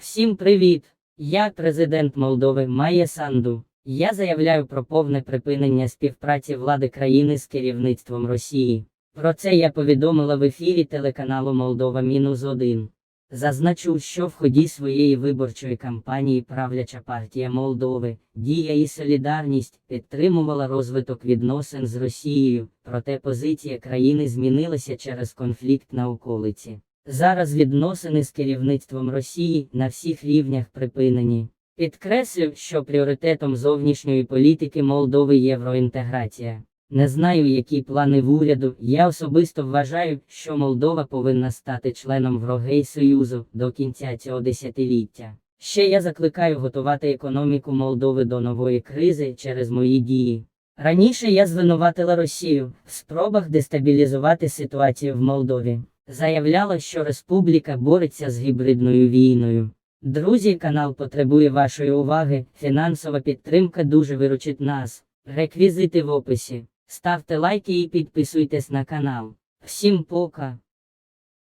Всім привіт! Я президент Молдови Майя Санду. Я заявляю про повне припинення співпраці влади країни з керівництвом Росії. Про це я повідомила в ефірі телеканалу Молдова Мінус 1. Зазначу, що в ході своєї виборчої кампанії правляча партія Молдови, Дія і Солідарність підтримувала розвиток відносин з Росією, проте позиція країни змінилася через конфлікт на околиці. Зараз відносини з керівництвом Росії на всіх рівнях припинені. Підкреслю, що пріоритетом зовнішньої політики Молдови євроінтеграція. Не знаю, які плани в уряду. Я особисто вважаю, що Молдова повинна стати членом Врогей Союзу до кінця цього десятиліття. Ще я закликаю готувати економіку Молдови до нової кризи через мої дії. Раніше я звинуватила Росію в спробах дестабілізувати ситуацію в Молдові. Заявляла, що республіка бореться з гібридною війною. Друзі, канал потребує вашої уваги. Фінансова підтримка дуже виручить нас. Реквізити в описі. Ставте лайки і підписуйтесь на канал. Всім пока!